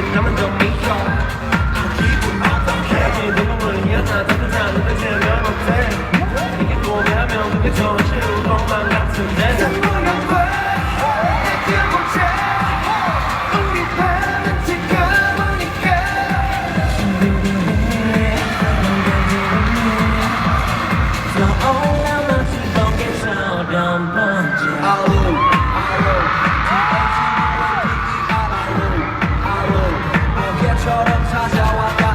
진땀은 좀 미쳐 기분 어떡해? 내 몸을 향한 따뜻한 내 재면 어때? 이게 고백하면 그게 전체로 똥만 같은데. I saw Kaza Waka.